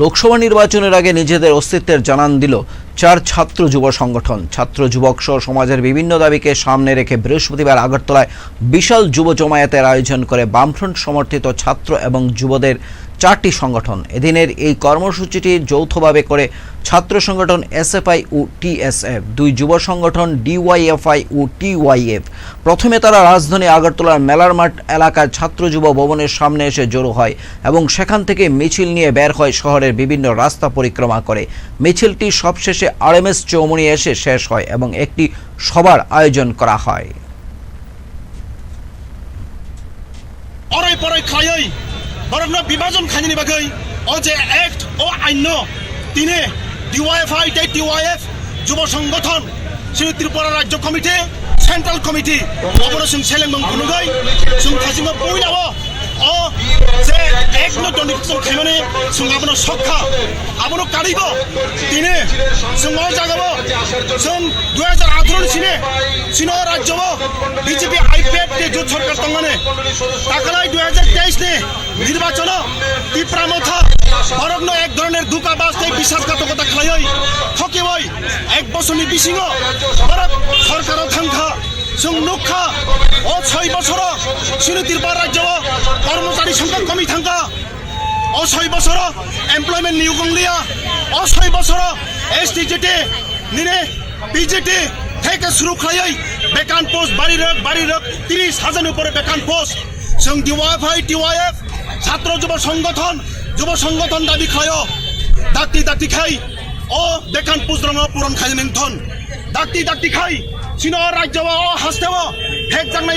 লোকসভা নির্বাচনের আগে নিজেদের অস্তিত্বের জানান দিল চার ছাত্র যুব সংগঠন। ছাত্র যুবক সহ সমাজের বিভিন্ন দাবিকে সামনে রেখে বৃহস্পতিবার আগরতলায় বিশাল যুব জমায়েতের আয়োজন করে বামফ্রন্ট সমর্থিত ছাত্র এবং যুবদের চারটি সংগঠন। এদিনের এই কর্মসূচিটি যৌথভাবে করে ছাত্র সংগঠন এসএফআই ও টিএসএফ, দুই যুব সংগঠন ডিওয়াইএফআই ও টিওয়াইএফ। প্রথমে তারা রাজধানী আগরতলার মেলার মাঠ এলাকার ছাত্র যুব ভবনের সামনে এসে জড়ো হয় এবং সেখান থেকে মিছিল নিয়ে বের হয় শহরের বিভিন্ন রাস্তা পরিক্রমা করে। মিছিলটি সবশেষে আরএমএস চৌমনি এসে শেষ হয় এবং একটি সভার আয়োজন করা হয়। অরাই পরাই বরং বিভাজন খাইনি ও যে অ্যাক্ট ও আইন তিনে ডিওয়াইএফআই টাই ডিওয়াইএফ যুব সংগঠন, শ্রী ত্রিপুরা রাজ্য কমিটি, সেন্ট্রাল কমিটি অপারেশন সেলেমং কুনুগই সুং খাসিম পইলাব ও যে এক ন দন্ডিকসং খেমনে সুং আপন সক্ষা। আপন কাড়িব তিনি সুং অল জাগাব সুং 2018 সিনে সিনো রাজ্যব বিজেপি আইপিএফ তে যুত সরকার তঙ্গনে। তাকলাই 2023 নে নির্বাচন তীব্রামথা लाग्लै थकेबै এক বছরনি বিশিং ভারত সরকার থাকা যোন নুখা ও ছয় বছর সিনি তিরপার রাজ্য কর্মচারী সংখ্যা কমি থাকা ও ছয় বছর এমপ্লয়মেন্ট নিয়োগ লিয়া ও ছয় বছর এস টি জি টি, নিনে পিজিটি থেকে শুরু খাই বেকান পোস্ট বাড়ি রক বাড়ি রক তিরিশ হাজারের উপরে বেকান পোস্ট যোন ডিওয়াইফ হয় টিওয়াইএফ ছাত্র যুব সংগঠন যুব সংগঠন দাবি খায় দাঁতি ডাকটি খাই। ও দেখান পোস্ট পুরন খাই ধন ডাকটি ডাকটি খাই। চীনর রাজ্য ও হাসতে হেক জাংনাই